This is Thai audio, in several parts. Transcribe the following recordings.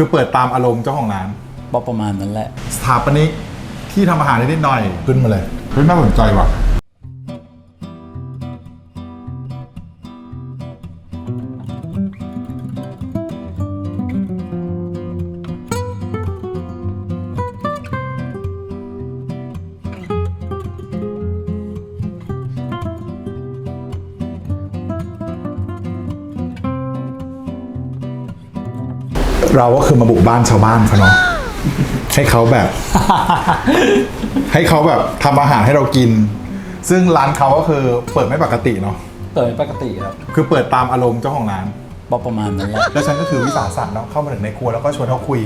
คือเปิดตามอารมณ์เจ้าของร้านก็ประมาณนั้นแหละ สถาปนิกที่ทำอาหารได้นิดหน่อยขึ้นมาเลยเฮ้ยน่าสนใจว่ะ เราก็คือมาบุกบ้านชาวบ้านเขาเนาะให้เขาแบบ ให้เขาแบบทำอาหารให้เรากิน ซึ่งร้านเขาก็คือเปิดไม่ปกติเนาะเปิดปกติครับคือเปิดตามอารมณ์เจ้าของร้านก็ประมาณนั้นแหละแล้วฉันก็คือวิสาสะเนาะเข้ามาถึงในครัวแล้วก็ชวนเขาคุย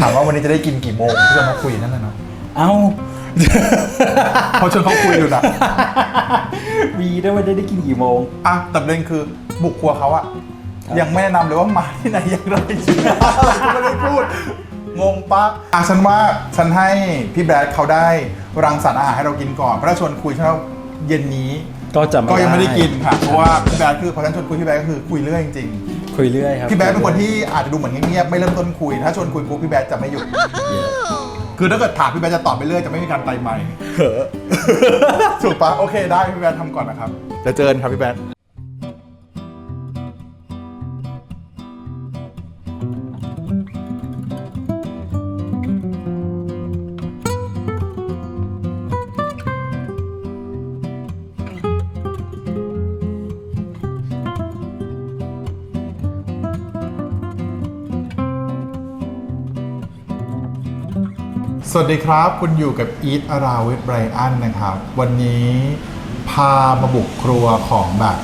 ถามว่าวันนี้จะได้กินกี่โมงชวนเขาคุยนั่นแหละเนาะเอ้าเขาชวนเขาคุยอยู่นะ วีได้ว่าได้กินกี่โมง อะแต่ประเด็นคือบุกครัวเขาอะ ยังไม่แนะนำเลยว่ามาที่ไหนอย่างไรชื่ออะไรก็ไม่ได้พูด งงปะอะฉันว่าฉันให้พี่แบรดเขาได้รังสรรค์อาหารให้เรากินก่อน เพราะถ้าชวนคุยฉันว่าเย็นนี้ก็จะก็ยังไม่ได้กินค่ะ เพราะว่าพี่แบดคือพอฉันชวนคุยพี่แบดก็คือคุยเรื่อยจริงคุยเรื่อยครับๆพี่แบดเป็นคนที่อาจจะดูเหมือนเงียบๆไม่เริ่มต้นคุย ถ้าชวนคุยปุ๊บพี่แบดจะไม่หยุดคือถ้าเกิดถามพี่แบดจะตอบไปเรื่อยจะไม่มีการไต่ไมค์ถูกปะโอเคได้พี่แบดทำก่อนนะครับจะเจอกันครับพี่แบด วัสดีครับ คุณอยู่กับ Eat Around with Brian นะครับ วันนี้พามาบุกครัวของแบบ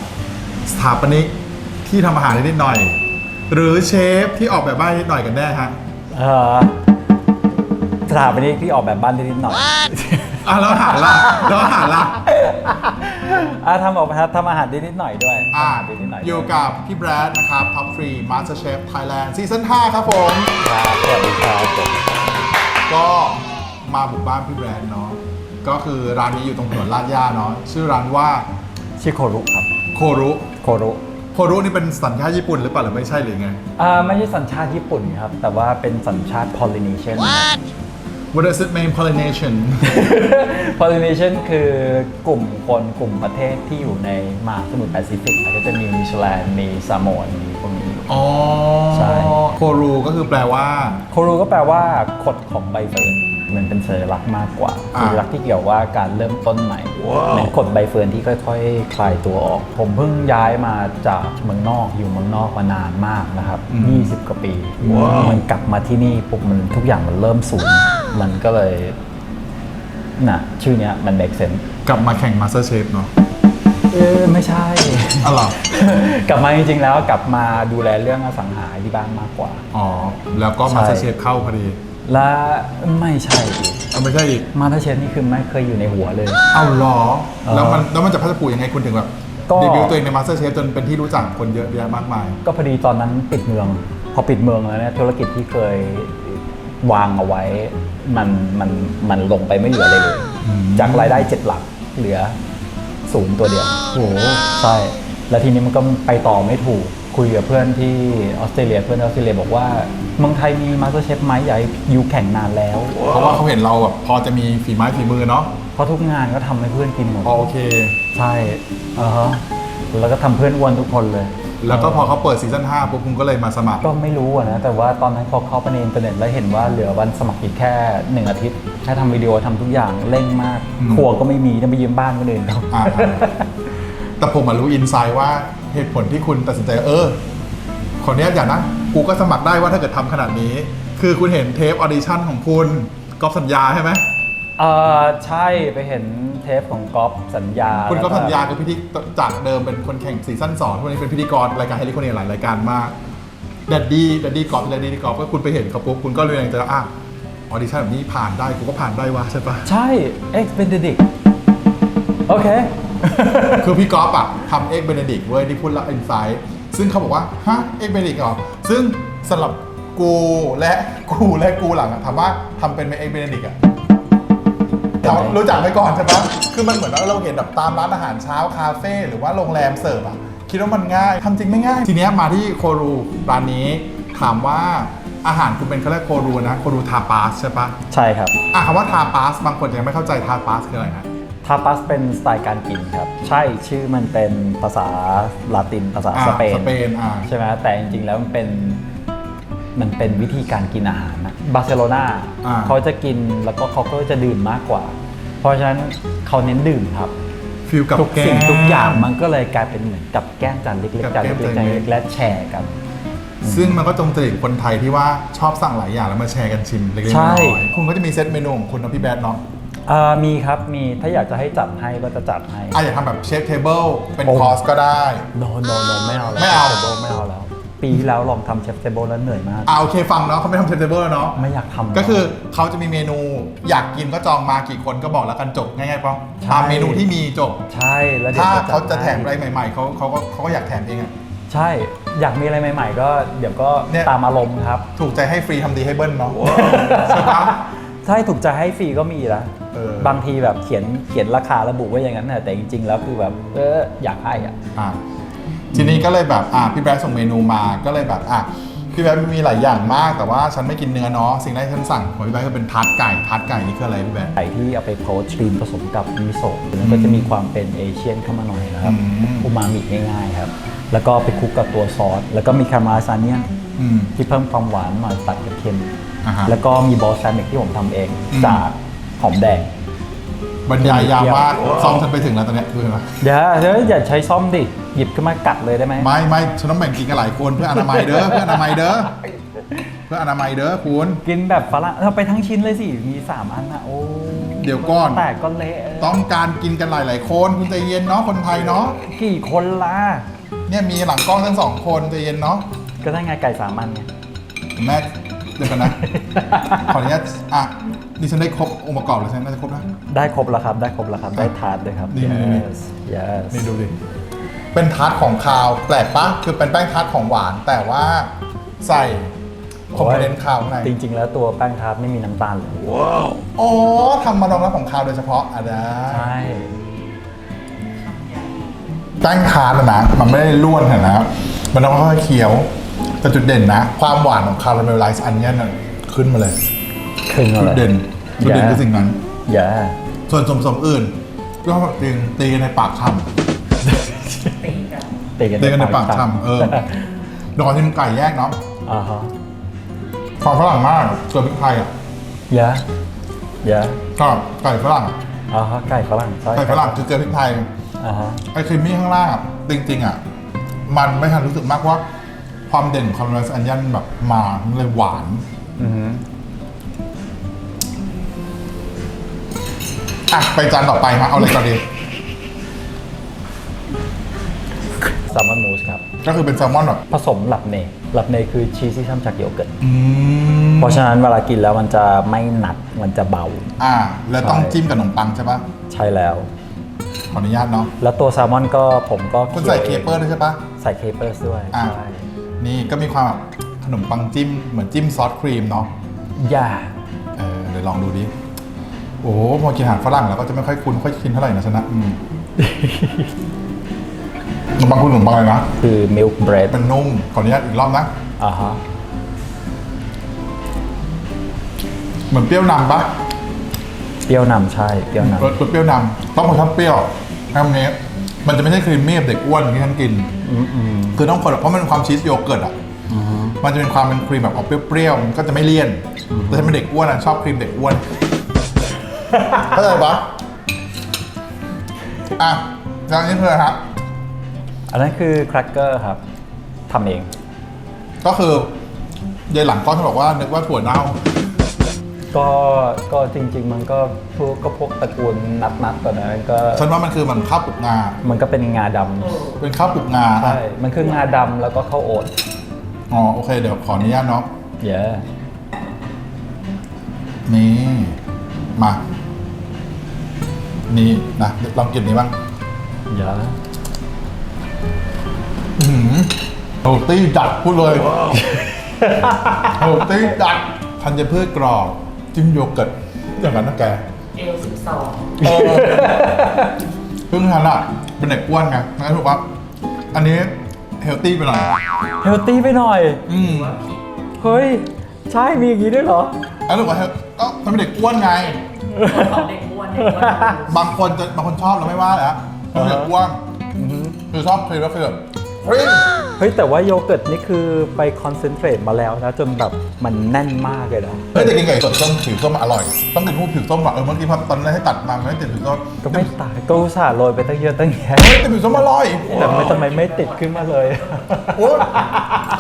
สถาปนิกที่ทำอาหารได้นิดหน่อย หรือเชฟที่ออกแบบบ้านนิดหน่อยกันแน่ฮะเออสถาปนิกที่ออกแบบบ้านได้นิดหน่อยอะแล้วอาหารล่ะแล้วอาหารล่ะอะทำออกมาทำอาหารได้นิดหน่อยด้วยอะทำอาหารได้นิดหน่อยอยู่กับพี่แบรดนะครับ Top 3 Master Chef Thailand ซีซั่น5ครับผม ครับสวัสดีครับผม ก็มาบุกบ้านพี่แบรนด์เนาะก็คือร้านนี้อยู่ตรงถนนลาดย่าเนาะชื่อร้านว่าชื่อโครุครับ โครุโครุโครุนี่เป็นสัญชาติญี่ปุ่นหรือเปล่าหรือไม่ใช่หรือไง อ่าไม่ใช่สัญชาติญี่ปุ่นครับ แต่ว่าเป็นสัญชาติ Polynesian What does it mean Polynesian Polynesian คือกลุ่มคนกลุ่มประเทศที่อยู่ในมหาสมุทรแปซิฟิกก็จะมีนิวซีแลนด์มีซาโมนมีพวกนี้ อยู่อ๋อใช่ โครูก็คือแปลว่า โครูก็แปลว่าขดของใบเฟิร์นมันเป็นสัญลักษณ์มากกว่าอ่าสัญลักษณ์ที่เกี่ยวว่าการเริ่มต้นใหม่เหมือนขดใบเฟิร์นที่ค่อย ๆ คลายตัวออก ผมเพิ่งย้ายมาจากเมืองนอกอยู่เมืองนอกมานานมากนะครับ 20 กว่าปี มันกลับมาที่นี่ปุ๊บมันทุกอย่างมันเริ่มสูญมันก็เลยน่ะชื่อเนี้ยมัน make sense กลับมาแข่ง Master Chef เนาะ เออไม่ใช่ อ๋อเหรอกลับมาจริงๆแล้วกลับมาดูแลเรื่องอสังหาที่บ้านมากกว่า อ๋อ แล้วก็ใช่ Master Chef เข้าพอดีและไม่ใช่อีกเอาไม่ใช่อีก มาเตอร์เชฟนี่คือไม่เคยอยู่ในหัวเลย เอาเหรอเออแล้วมันแล้วมันจะพัฒนาปูยังไงคุณถึงแบบก็ เดบิวต์ตัวเองใน Master Chef จนเป็นที่รู้จักคนเยอะแยะมากมาย ก็พอดีตอนนั้นปิดเมือง พอปิดเมืองแล้วเนี่ยธุรกิจที่เคยวางเอาไว้ มันมันมันลงไปไม่เหลือเลยเลย จากรายได้เจ็ดหลักเหลือ ศูนย์ตัวเดียว โอ้โหใช่ แล้วทีนี้มันก็ไปต่อไม่ถูก คุยกับเพื่อนที่ออสเตรเลีย เพื่อนออสเตรเลียบอกว่าเมืองไทยมีมาสเตอร์เชฟไหมใหญ่อยู่แข่งนานแล้ว เพราะว่าเขาเห็นเราแบบพอจะมีฝีไม้ฝีมือเนาะเพราะทุกงานก็ทำให้เพื่อนกินหมด พอโอเค ใช่อ่าฮะแล้วก็ทำเพื่อนอ้วนทุกคนเลย แล้วก็พอเขาเปิดซีซั่น5ปุ๊บคุณก็เลยมาสมัคร ก็ไม่รู้อะนะ แต่ว่าตอนนั้นพอเข้าไปในอินเทอร์เน็ตแล้วเห็นว่าเหลือวันสมัครอีกแค่หนึ่งอาทิตย์แค่ทำวิดีโอทำทุกอย่างเร่งมาก อืม ครัวก็ไม่มีต้องไปยืมบ้านคนอื่นเขาอ่าแต่ผมมารู้อินไซด์ว่าเหตุผลที่คุณตัดสินใจเออ ขออนุญาตอย่างนะ กูก็สมัครได้ว่าถ้าเกิดทำขนาดนี้ คือคุณเห็นเทปออดิชั่นของคุณก๊อฟสัญญาใช่ไหม เออใช่ไปเห็นเทปของก๊อฟสัญญาคุณก๊อฟแล้วสัญญาคือพิธีจากเดิมเป็นคนแข่งซีซั่นสองทุกวันนี้เป็นพิธีกรรายการเฮลิคอนเนียหลายรายการมากดัดดี้ดัดดี้กอล์ฟดัดดี้กอล์ฟก็คุณไปเห็นเขาปุ๊บคุณก็เลยยังจะอะออดิชั่นแบบนี้ผ่านได้กูก็ผ่านได้วะใช่ปะใช่เอ็กซ์เบนเดดิกโอเค คือพี่กอล์ฟอะทำเอ็กเบเนดิกเว้ยที่พูดละอินไซด์ซึ่งเขาบอกว่า ฮะเอ็กเบเนดิกเหรอซึ่งสำหรับกูและกูและกูหลังอะถามว่าทำเป็นไหมเอ็กเบเนดิกอะ เรารู้จักไว้ก่อนใช่ปะคือมันเหมือนว่าเราเห็นแบบตามร้านอาหารเช้าคาเฟ่หรือว่าโรงแรมเสิร์ฟอะคิดว่ามันง่ายทำจริงไม่ง่าย ทีเนี้ยมาที่โครูร้านนี้ ถามว่าอาหารคุณเป็นเขาเรียกโครูนะ โครูทาปาสใช่ปะใช่ครับ อะคำว่าทาปาสบางคนยังไม่เข้าใจทาปาสคืออะไรนะทาปาสเป็นสไตล์การกินครับ ใช่ชื่อมันเป็นภาษาลาตินภาษาอ่าสเปนสเปนอ่า ใช่ไหมแต่จริงๆแล้วมันเป็น มันเป็นวิธีการกินอาหารนะบาร์เซโลนาอ่า เขาจะกินแล้วก็เขาก็จะดื่มมากกว่า เพราะฉะนั้นเขาเน้นดื่มครับ ฟิลกับทุกแก้สิ่งมทุกอย่างมันก็เลยกลายเป็นเหมือนกับแก้มจานเล็กกับๆจานแก้มเล็กๆจาจานนเล็เล็ก กๆและแชร์กัน ซึ่งมันก็ตรงจริตคนไทยที่ว่าชอบสั่งหลายอย่างแล้วมาแชร์กันชิมเล็กๆใช่ น้อยๆคุณก็จะมีเซตเมนูของคุณนะพี่แบดเนาะอ่ามีครับมีถ้าอยากจะให้จัดให้ก็จะจัดให้ อะอยากทำแบบเชฟเทเบิลเป็นโอ้ คอร์สก็ได้ โนโนโนไม่เอาแล้วไม่เอาชฟทบิลไม่เอาแล้ว ปีที่แล้วลองทำเชฟเทเบิลแล้วเหนื่อยมาก อ่าโอเคฟังเนาะเขาไม่ทำเชฟเทเบิลแล้วเนาะไม่อยากทำก็คือเขาจะมีเมนูอยากกินก็จองมากี่คนก็บอกแล้วกันจบง่ายๆป่ะใช่ ตามเมนูที่มีจบ ใช่แล้วเดี๋ยวถ้าดเขาจะแถมให้อะไรใหม่ๆเขาเขาก็เขาก็อยากแถมเองอะ ใช่ อยากมีอะไรใหม่ ๆ ก็เดี๋ยวก็เนี่ย ตามอารมณ์ครับ ถูกใจให้ฟรีทำดีให้เบิ้ลเนาะใช่ปะ ถ้าให้ถูกใจให้ฟรีก็มีนะเออ บางทีแบบเขียนเขียนราคาระบุไว้อย่างนั้นน่ะแต่จริง ๆ แล้วคือแบบเอออยากให้อะ อะ ทีนี้ก็เลยแบบอะพี่แบดส่งเมนูมาก็เลยแบบอะพี่แบดมีหลายอย่างมากแต่ว่าฉันไม่กินเนื้อเนาะสิ่งแรกที่ฉันสั่งของพี่แบดก็เป็นทาร์ตไก่ทาร์ตไก่นี่คืออะไรพี่แบดไก่ที่เอาไปโพสครีมผสมกับมิโซะมันก็จะมีความเป็นเอเชียนเข้ามาหน่อยนะครับอืม อูมามิง่ายๆครับ แล้วก็ไปคลุกกับตัวซอส แล้วก็มีคาราเมลซาเนียนอืม ที่เพิ่มความหวานหน่อยตัดกับเค็ม อ่าฮะแล้วก็มีบอลแซมิกที่ผมทำเองอืม จากหอมแดง บรรยายยาวมากซ้อมฉันไปถึงแล้วตอนเนี้ยดูเห็นไหมอย่าเดี๋ยวอย่าใช้ซ่อมดิ หยิบขึ้นมากัดเลยได้ไหมไม่ไม่ฉันต้องแบ่งกินกันหลายคนเพื่ออนามัยเด้อเพื่ออนามัยเด้อเพื่ออนามัยเด้อคุณ กินแบบฝรั่งเอาไปทั้งชิ้นเลยสิ มี3อันนะโอ้เดี๋ยวก่อน แตกก็เละต้องการกินกันหลายๆคนคุณใจเย็นเนาะคนไทยเนาะกี่คนล่ะเนี่ยมีหลังกล้องทั้งสองคนใจเย็นเนาะก็ได้ไงไก่สามอันไงแม่ เดี๋ยวกันนะ ขออนุญาตอะดิฉันได้ครบองค์ประกอบแล้วใช่ไหมน่าจะครบนะ ได้ครบแล้วครับ ได้ครบแล้วครับ ได้ทาร์ตด้วยครับ นี่นี่นี่ yes yes นี่ดูดิ เป็นทาร์ตของคาว แปลกปะคือเป็นแป้งทาร์ตของหวาน แต่ว่าใส่คอมโพเนนต์คาวข้างใน จริง ๆ แล้วตัวแป้งทาร์ตไม่มีน้ำตาลเลยอ๋อทำมารองรับของคาวโดยเฉพาะอะได้ใช่ แป้งทาร์ตอะนะมันไม่ได้ล้วนอะนะมันต้องค่อยๆเคี้ยว แต่จุดเด่นนะ ความหวานของคาราเมลไลซ์อันเนี้ยน่ะขึ้นมาเลยครึ่งจุอะไรดเด่นจุดเด่นคือสิ่งนั้น อย่า ส่วนส่วนผสมอื่น ก็ตีกันตีกันในปากช่ำตีกันตีกันในปากช่ำเออเดยวก่อนที่มันไก่แยกเนาะอ่าฮะความฝรั่งมากเกลือพริกไทยอะอย่าอย่าก็ไก่ฝรั่งอ่าฮะไก่ฝรั่งใช่ไก่ฝรั่งคือเกลือพริกไทย อ่าฮะ ไอ้ครีมมี่ข้างล่างอะจริงๆอะ มันไม่ทันรู้สึกมากว่า ความเด่นของคาราเมลอันยันแบบมามันเลยหวาน อือฮึอะ ไปจานต่อไปมาเอาอะไรก่อนดี แซลมอนมูสครับ ก็คือเป็นแซลมอนแบบผสมหลับเนยหลับเนยคือชีสที่ทำจากโยเกิร์ต อืมเพราะฉะนั้นเวลากินแล้วมันจะไม่หนัก มันจะเบา อ่า แล้วต้องใช่จิ้มกับขนมปังใช่ปะใช่แล้ว ขออนุญาตเนาะแล้วตัวแซลมอนก็ผมก็คุณใส่เคเปอร์ด้วยใช่ปะ ใส่เคเปอร์ด้วย อ่าใช่ นี่ก็มีความแบบขนมปังจิ้มเหมือนจิ้มซอสครีมเนาะอย่า เออเดี๋ยวลองดูดิ โอ้โหพอกินอาหารฝรั่งแล้วก็จะไม่ค่อยคุ้นค่อยกินเท่าไหร่นะชนะอืมขนมปังคุณขนมปังอะไรนะคือมิลค์เบรดเป็นนุ่มขออนุญาตอีกรอบนะอ่าฮะเหมือนเปรี้ยวนำปะเปรี้ยวนำใช่ เปรี้ยวนรสรสเปรี้ยวนำต้องคนชอบเปรี้ยวทำนี้ มันจะไม่ใช่ครีมมี่แบบเด็กอ้วนที่ฉันกินำอืมอืมคือต้องคนเพราะมันเป็นความชีสโยเกิร์ตอะมันจะเป็นความเป็นครีมแบบออกเปรี้ยวๆมันก็จะไม่เลี่ยน แต่ถ้าเป็นเด็กอ้วนอะชอบครีมเด็กอ้วนเข้าใจปะอะแล้วอันนี้คืออะไรครับ อันนั้นคือแครกเกอร์ครับทำเอง ก็คือยายหลังก็จะบอกว่านึกว่าถั่วเน่า ก็ก็จริง ๆ มันก็พวกก็พวกตระกูลนัดนัดๆตัวนั้นก็ฉันว่ามันคือมันข้าวปลุกงา มันก็เป็นงาดำเป็นข้าวปลุกงาใช่มันคืองาดำแล้วก็ข้าวโอ๊ตอ๋อโอเค เดี๋ยวขออนุญาตเนาะเยอะนี่มา นี่นะลองกินนี้บ้างเยอะโรตี้จัดพูดเลยโรตี้จัดธัญพืชกรอบ จิ้มโยเกิร์ตอย่างนั้นนะแกเอลสิบสองเออเพิ่งทันอะเป็นเด็กอ้วนไงงั้นถูกว่าอันนี้เฮลตี้ไปหน่อยเฮลตี้ไปหน่อย อืมเฮ้ย ใช่มีอย่างนี้ด้วยเหรอแล้วหนูก็ก็ทำเป็นเด็กอ้วนไง ของเด็กอ้วนเด็กอ้วนบางคนจะบางคนชอบเราไม่ว่าแหละทำเป็นเด็กอ้วนคือชอบครีมแล้วคือแบบ เฮ้ยเฮ้ยแต่ว่าโยเกิร์ตนี่คือไปคอนเซนเทรตมาแล้วนะจนแบบมันแน่นมากเลยนะเฮ้ยแต่กินไก่สดส้มผิวส้มอร่อย ต้องกินพวกผิวส้มอะเออเมื่อกี้พอตอนแรกให้ตัดมาไม่ติดผิวส้มก็ไม่ตายก็อุตส่าห์โรยไปตั้งเยอะตั้งแยะเฮ้ยแต่ผิวส้มอร่อยแต่ไม่ทำไมไม่ติดขึ้นมาเลยโอ้ย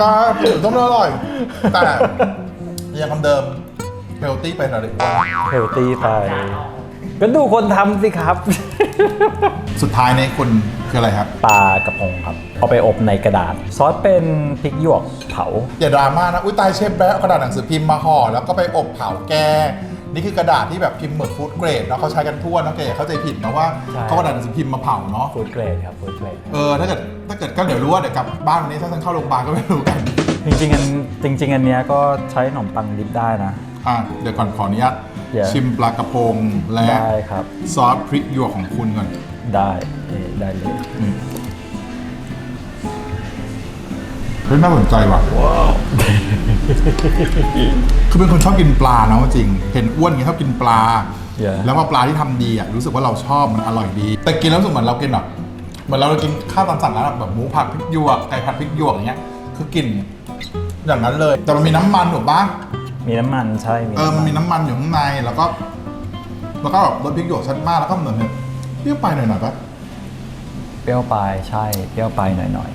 กาผิวส้มอร่อย แต่ยังคำเดิมเฮลตี้ไปหน่อยเด็กอ้วนเฮลตี้ไปก็ดูคนทำสิครับ สุดท้ายในคุณ คืออะไรครับ ปลากระพงครับ เอาไปอบในกระดาษ ซอสเป็นพริกหยวกเผา อย่าดราม่านะ อุ้ยตายเชฟแบ๊ะเอากระดาษหนังสือพิมพ์มาห่อแล้วก็ไปอบเผาแก นี่คือกระดาษที่แบบพิมพ์เหมือนฟู้ดเกรดเนาะเขาใช้กันทั่วเนาะแกอย่าเข้าใจผิดนะว่าใช่ เขากระดาษหนังสือพิมพ์มาเผาเนาะ ฟู้ดเกรดครับฟู้ดเกรดเออถ้าเกิดถ้าเกิดก็เดี๋ยวรู้ว่าเดี๋ยวกลับบ้านวันนี้ถ้าฉันเข้าโรงพยาบาลก็ไม่รู้กัน จริงๆอันจริง ๆ อันเนี้ยก็ใช้ขนมปังดิบได้นะ อะเดี๋ยวก่อนขออนุญาต เดี๋ยว ชิมปลากระพงและได้ครับซอสพริกหยวกของคุณก่อน ได้เอ่อได้เลยอืมเฮ้ยน่าสนใจว่ะ คือเป็นคนชอบกินปลาเนาะจริง เห็นอ้วนอย่างงี้ชอบกินปลาเยอะแล้วพอปลาที่ทำดีอะรู้สึกว่าเราชอบมันอร่อยดี แต่กินแล้วรู้สึกเหมือนเรากินแบบเหมือนเรากินข้าวตามสั่งร้านแบบหมูผัดพริกหยวกไก่ผัดพริกหยวกอย่างเงี้ย คือกลิ่นอย่างนั้นเลย แต่มันมีน้ำมันถูกปะ มีน้ำมันใช่เออมันมีน้ำมันอยู่ข้างในแล้วก็แล้วก็แบบรสพริกหยวกชัดมากแล้วก็เหมือนแบบเปรี้ยวไปหน่อยหน่อยๆปะเปรี้ยวปลายใช่ เปรี้ยวปลายหน่อย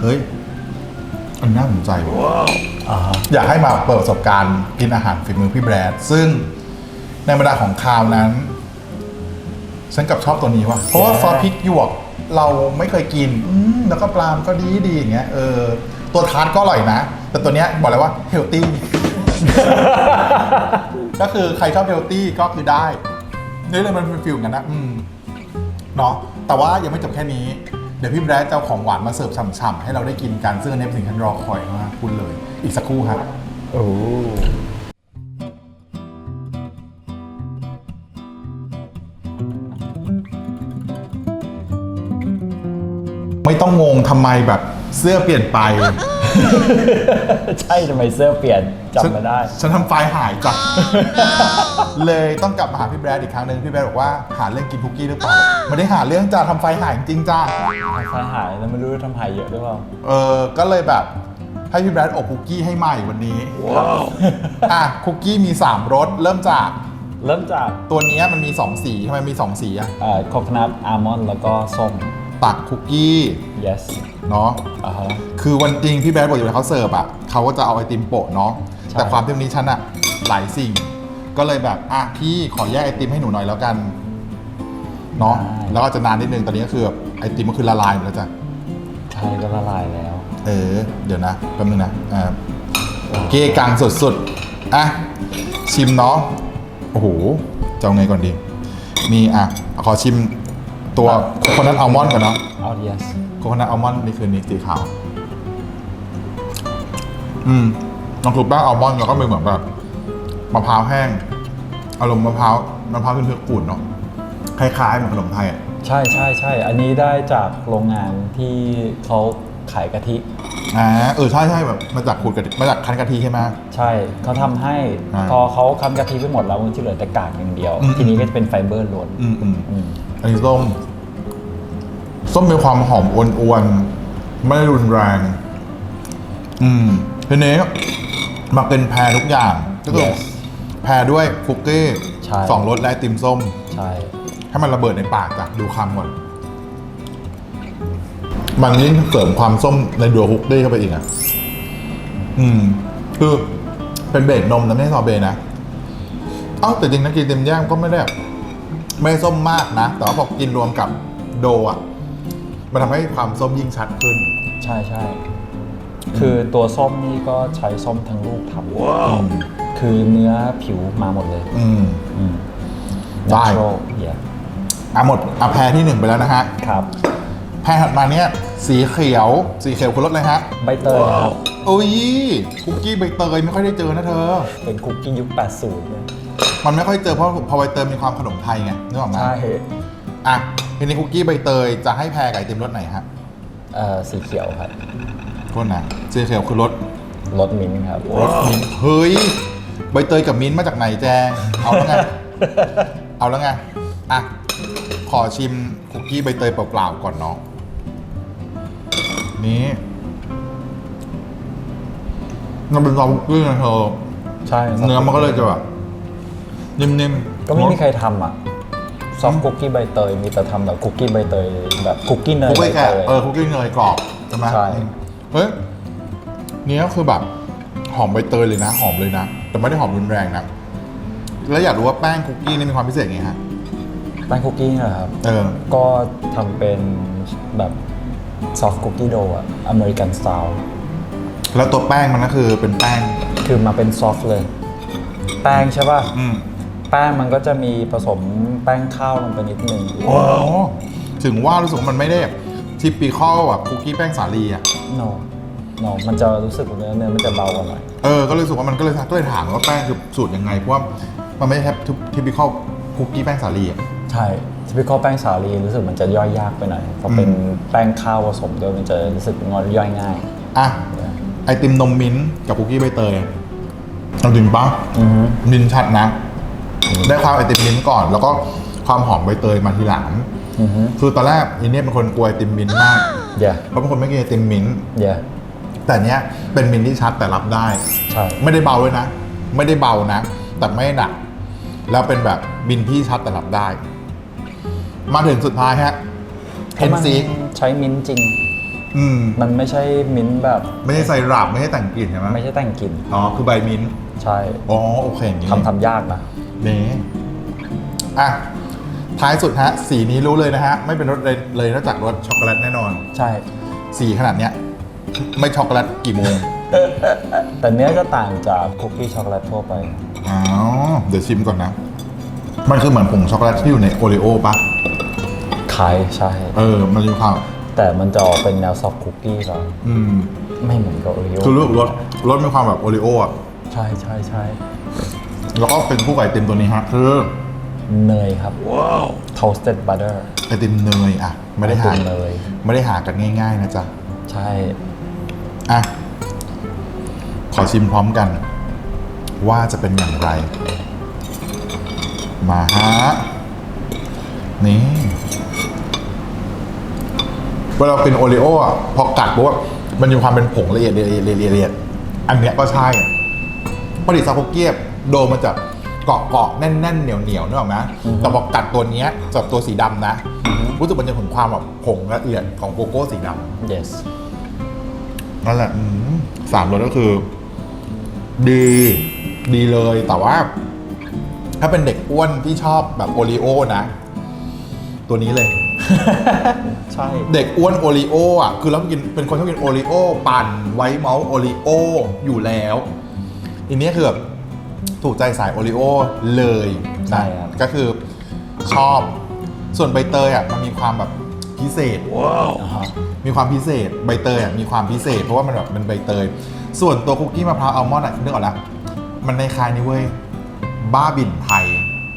เฮ้ยอันน่าสนใจว่ะ ๆอ่าฮะอยากให้มาเปิดประสบการณ์กินอาหารฝีมือพี่แบรด ซึ่งในบรรดาของคาวนั้น ฉันกลับชอบตัวนี้ว่ะ เพราะว่าซอสพริกหยวกเราไม่เคยกินอืมแล้วก็ปลามนก็ดีดีอย่างเงี้ยเออตัวทาร์ตก็อร่อยนะ แต่ตัวเนี้ยบอกเลยว่าเฮลตี้ ก็คือใครชอบเฮลตี้ก็คือได้นี่เลยมันเป็นฟิลกันนะอืมเนาะแต่ว่ายังไม่จบแค่นี้ เดี๋ยวพี่แบรดจะเอาของหวานมาเสิร์ฟฉ่ำๆให้เราได้กินกัน ซึ่งอันนี้เป็นสิ่งที่ฉันรอคอยมากพูดเลย อีกสักครู่ครับโอ้ไม่ต้องงงทำไมแบบเสื้อเปลี่ยนไป ใช่ทำไมเสื้อเปลี่ยนจำไม่ได้ฉันฉันทำไฟล์หายจ้ะเลยต้องกลับมาหาพี่แบรดอีกครั้งหนึ่งพี่แบรดบอกว่าหาเรื่องกินคุกกี้หรือเปล่าไม่ได้หาเรื่องจ้าทำไฟล์หายจริงๆจ้าทำหายแล้วไม่รู้ทำหายเยอะหรือเปล่า เออก็เลยแบบให้พี่แบรดอบคุกกี้ให้ใหม่วันนี้อะคุกกี้มี 3รสเริ่มจากเริ่มจากตัวเนี้ยมันมี 2 สีทำไมมี 2 สีอะโคคนัทอาร์มอนด์แล้วก็ส้มตักคุกกี้ yes เนาะอ่าฮะ คือวันจริงพี่แบดบอกอยู่แล้วเขาเสิร์ฟอะเขาก็จะเอาไอติมโปะเนาะใช่ แต่ความที่วันนี้ฉันอะหลายสิ่ง ก็เลยแบบอะพี่ขอแยกไอติมให้หนูหน่อยแล้วกันเนาะแล้วก็จะนานนิดนึงตอนนี้ก็คือแบบไอติมก็คือละลายหมดแล้วจ้ะใช่ก็ละลายแล้ว เออ เดี๋ยวนะแป๊บนึงนะอ่าเกกังสุดๆอะชิมเนาะโอ้โหจะเอาไงก่อนดี มีอะขอชิมตัวโคโคนัทอัลมอนด์ก่อนเนาะเอา yes โคโคนัทอัลมอนด์นี่คือนี่สีขาว อืมลองถูกแป้งอัลมอนด์แล้วก็มีเหมือนแบบมะพร้าวแห้ง อารมณ์มะพร้าวมะพร้าวเป็นเพือกขูดเนาะคล้ายๆเหมือนขนมไทยอะใช่ใช่ใช่อันนี้ได้จากโรงงานที่เขาขายกะทิ อ่าเออใช่ใช่แบบมาจากขูดกะทิมาจากคั้นกะทิใช่ไหม ใช่เขาทำให้อ่าพอเขาคั้นกะทิไปหมดแล้วมันจะเหลือแต่กากอย่างเดียว อืม ทีนี้ก็จะเป็นไฟเบอร์ล้วนอืมอืมอืมอันนี้ส้ม ส้มมีความหอมอวนๆ ไม่รุนแรง อืมทีนี้มาเป็นแพรทุกอย่างก็คือ Yes แพรด้วยคุกกี้ใช่ สองรสและไอติมส้ม ใช่ ให้มันระเบิดในปากจ้ะดูคำก่อน มันยิ่งเสริมความส้มในดัวฮุกได้เข้าไปอีกอะ อืม คือเป็นเบรกนมนะไม่ใช่ซอเบต์นะ เอ้าแต่จริงนะกินเต็มย่างก็ไม่ได้แบบไม่ได้ส้มมากนะ แต่ว่าพอกินรวมกับโดอะ มันทำให้ความส้มยิ่งชัดขึ้น ใช่ใช่คือตัวส้มนี่ก็ใช้ส้มทั้งลูกทำอืมคือเนื้อผิวมาหมดเลยอืม อืม ได้ Natural yeah อะหมดอะแพรที่หนึ่งไปแล้วนะฮะ ครับ แพรถัดมาเนี่ยสีเขียว สีเขียวคือรสอะไรฮะใบเตยครับ อุ้ยคุกกี้ใบเตยไม่ค่อยได้เจอนะเธอ เป็นคุกกี้ยุค 80เนี่ยมันไม่ค่อยเจอเพราะพอใบเตยมีความขนมไทยไงนึกออกไหมใช่ อะ ทีนี้คุกกี้ใบเตยจะให้แพรไก่เต็มรสไหนฮะเอ่อสีเขียวครับโทษนะสีเขียวคือรสรสมิ้นท์ครับ รสมิ้นท์เฮ้ยใบเตยกับมิ้นท์มาจากไหนแจงเอาแล้วไง เอาแล้วไงอะขอชิมคุกกี้ใบเตยเปล่าๆก่อนเนาะนี่มันเป็นซอสคุกกี้นะเธอใช่เนื้อมันก็เลยจะแบบนิ่มๆก็ไม่มีใครทำอะ ซอฟต์คุกกี้ใบเตยมีแต่ทำแบบคุกกี้ใบเตยแบบคุกกี้เนยคุกใบกี้เตแค่ยเออคุกกี้เนยกรอบใช่ไหมใช่เฮ้ยเนี้ยคือแบบหอมใบเตยเลยนะ หอมเลยนะ แต่ไม่ได้หอมรุนแรงนะแล้วอยากรู้ว่าแป้งคุกกี้นี่มีความพิเศษไงฮะแป้งคุกกี้นะครับเออก็ทำเป็นแบบซอฟต์คุกกี้โดอะอเมริกันสไตล์แล้วตัวแป้งมันก็คือเป็นแป้งคือมาเป็นซอฟต์เลย แป้งใช่ป่ะอืมแป้งมันก็จะมีผสม แป้งข้าวลงไปนิดนึงอ๋อถึงว่ารู้สึกว่ามันไม่ได้ทิปปีคอลแบบคุกกี้แป้งสาลีอะโนโนมันจะรู้สึกเนื้อเนื้อมันจะเบากว่าหน่อยเออก็เลยรู้สึกว่ามันก็เลยก็เลยถามว่าแป้งคือสูตรยังไงเพราะว่ามันไม่ใช่แค่ทิปปีคอลคุกกี้แป้งสาลีอะใช่ที่พี่ข้อแป้งสาลีรู้สึกมันจะย่อยยากไปหน่อยพอเป็นอืมแป้งข้าวผสมด้วยมันจะรู้สึกงอย่อยง่ายอะไอติมนมมิ้นท์กับคุกกี้ใบเตยเอาจริงปะอือฮึมินท์ชัดนะ ได้ความไอติมมิ้นท์ก่อน แล้วก็ความหอมใบเตยมาทีหลัง อือฮึคือตอนแรกอินเนี่ยเป็นคนกลัวไอติมมิ้นท์มากเดี๋ยวเพราะเป็นคนไม่กินไอติมมิ้นท์เดี๋ยวแต่เนี้ยเป็นมิ้นท์ที่ชัดแต่รับได้ ใช่ ไม่ได้เบาเลยนะ ไม่ได้เบานะ แต่ไม่หนัก แล้วเป็นแบบบินที่ชัดแต่รับได้ มาถึงสุดท้ายฮะเฮนซีใช้มิ้นท์จริง อืม มันไม่ใช่มิ้นท์แบบไม่ใช่ใส่หลับไม่ใช่แต่งกลิ่นใช่ไหมไม่ใช่แต่งกลิ่น อ๋อ คือใบมิ้นท์ใช่ อ๋อ โอเคอย่างนี้ทำทำยากนะ นี่อะ ท้ายสุดฮะ สีนี้รู้เลยนะฮะ ไม่เป็นรสเลยเลยนอกจากรสช็อกโกแลตแน่นอน ใช่ สีขนาดเนี้ย ไม่ช็อกโกแลตกี่โมง แต่เนื้อจะต่างจากคุกกี้ช็อกโกแลตทั่วไปอ๋อเดี๋ยวชิมก่อนนะ มันคือเหมือนผงช็อกโกแลตที่อยู่ในโอรีโอปะคล้ายใช่ เออ มันมีความแต่มันจะออกเป็นแนวซอฟต์คุกกี้ก่อนอืม ไม่เหมือนกับโอริโอคือรู้สึกรสรสมีความแบบโอรีโออะ ใช่ใช่ใช่ แล้วก็เป็นคู่กับไอติมตัวนี้ฮะคือเนยครับ toasted butter ไอติมเนยอะ ไม่ได้หาไอติมเนย ไม่ได้หากันง่าย ๆ นะจ๊ะ ใช่ อะ ขอชิมพร้อมกัน ว่าจะเป็นอย่างไร มาฮะ นี่ เวลาเป็นโอริโออะ พอกัดปุ๊บอะมันมีความเป็นผงละเอียดละเอียดละเอียดละเอียดอันเนี้ยก็ใช่ผลิตซาคุกเกียบ โดมันจะเกาะเกาะๆแน่นแน่นๆเหนียวเหนียวนึกออกไหมแต่พอกัดตัวเนี้ยจับตัวสีดำนะ รู้สึกมันจะถึงความแบบผงละเอียดของโกโก้สีดำ yes นั่นแหละอืมสามรสก็คือ ดี ดีเลย แต่ว่า ถ้าเป็นเด็กอ้วนที่ชอบแบบโอรีโอนะ ตัวนี้เลย ใช่ เด็กอ้วนโอรีโออะ คือเรากินเป็นคนชอบกินโอรีโอ ปั่นไวท์เมาส์โอรีโออยู่แล้วอันนี้คือแบบ ถูกใจสายโอรีโอเลยใช่นะครับก็คือชอบส่วนใบเตยอะมันมีความแบบพิเศษอ่าฮะมีความพิเศษใบเตยอะมีความพิเศษ เพราะว่ามันแบบเป็นใบเตย ส่วนตัวคุกกี้มะพร้าวอัลมอนด์อะนึกออกแล้วมันในคล้ายนี่เว้ยบ้าบินไทย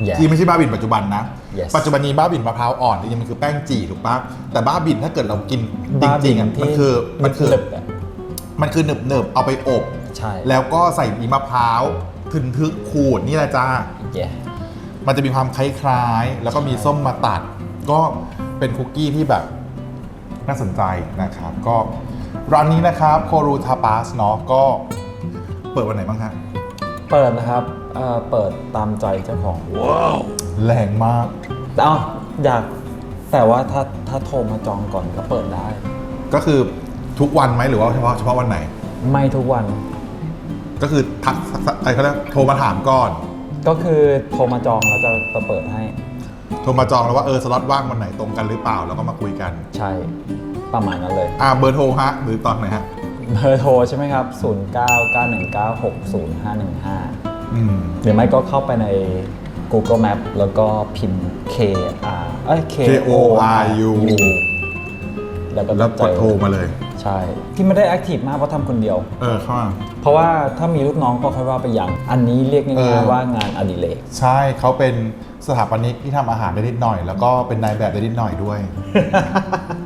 Yes ที่ไม่ใช่บ้าบินปัจจุบันนะ Yes ปัจจุบันนี้บ้าบินมะพร้าวอ่อนจริงๆมันคือแป้งจีถูกปะแต่บ้าบินถ้าเกิดเรากินจริงๆอะมันคือมันคือหนึบๆะ มันคือหนึบเนิบๆ เอาไปอบ ใช่แล้วก็ใส่บีมะพร้าว ทึนทึกขูดนี่แหละจ้าเย้มันจะมีความคล้ายๆ แล้วก็มีส้มมาตัด ก็เป็นคุกกี้ที่แบบน่าสนใจนะครับ ก็ร้านนี้นะครับโครูทาปาสเนาะก็เปิดวันไหนบ้างฮะเปิดนะครับเอ่อเปิดตามใจเจ้าของแรงมากเอ้าอยากแต่ว่าถ้าถ้าโทรมาจองก่อนก็เปิดได้ ก็คือทุกวันไหมหรือว่าเฉพาะเฉพาะวันไหน ไม่ทุกวัน ก็คือทักอะไรเขาเรียกโทรมาถามก่อน ก็คือโทรมาจองแล้วจะจะเปิดให้ โทรมาจองแล้วว่าเออสล็อตว่างวันไหนตรงกันหรือเปล่าแล้วก็มาคุยกัน ใช่ประมาณนั้นเลย อ่าเบอร์โทรฮะหรือตอนไหนฮะ เบอร์โทรใช่ไหมครับ 0 9 9 1 9 6 0 5 1 5 อืม หรือไม่ก็เข้าไปใน Google Map แล้วก็พิมพ์ K R เอ้ย K K O O R R U U แล้วก็แล้วกดโทรมาเลย ใช่ ที่ไม่ได้แอคทีฟมากเพราะทำคนเดียว เออเข้ามา เพราะว่าถ้ามีลูกน้องก็ค่อยว่าไปอย่าง อันนี้เรียกเอง่ายอๆว่างานอดิเรก ใช่เขาเป็นสถาปนิกที่ทำอาหารได้นิดหน่อย แล้วก็เป็นนายแบบได้นิดหน่อยด้วย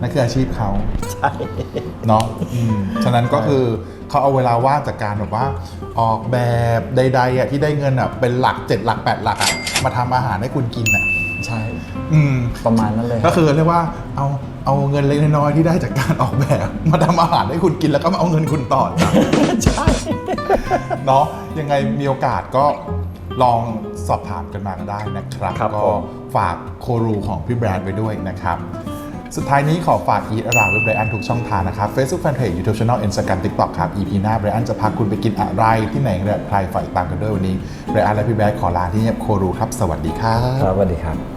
นั่นคืออาชีพเขาใช่ เนาะอืมฉะนั้นก็คือเขาเขาเอาเวลาว่างจากการแบบว่า ออกแบบใดๆอะที่ได้เงินอะเป็นหลักเจ็ดหลักแปดหลักอะมาทำอาหารให้คุณกินอะ ใช่อืมประมาณนั้นเลยก็คือเรียกว่าเอาเอาเงินเล็กน้อยๆที่ได้จากการออกแบบ มาทำอาหารให้คุณกินแล้วก็มาเอาเงินคุณต่อจ้ะใช่เนาะยังไงมีโอกาสก็ลองสอบถามกันมาก็ได้นะครับ ครับก็ผมฝากโครูของพี่แบรนด์ไว้ด้วยนะครับ สุดท้ายนี้ขอฝากอีทอราวด์ไบรอันทุกช่องทางนะครับ Facebook Fanpage YouTube Channel Instagram TikTok ครับ EP หน้าไบรอันจะพาคุณไปกินอะไรที่ไหนและใครฝ่ายตามกันด้วยวันนี้ไบรอันและพี่แบรนด์ขอลาที่เงียบโครูครับ สวัสดีครับ ครับสวัสดีครับ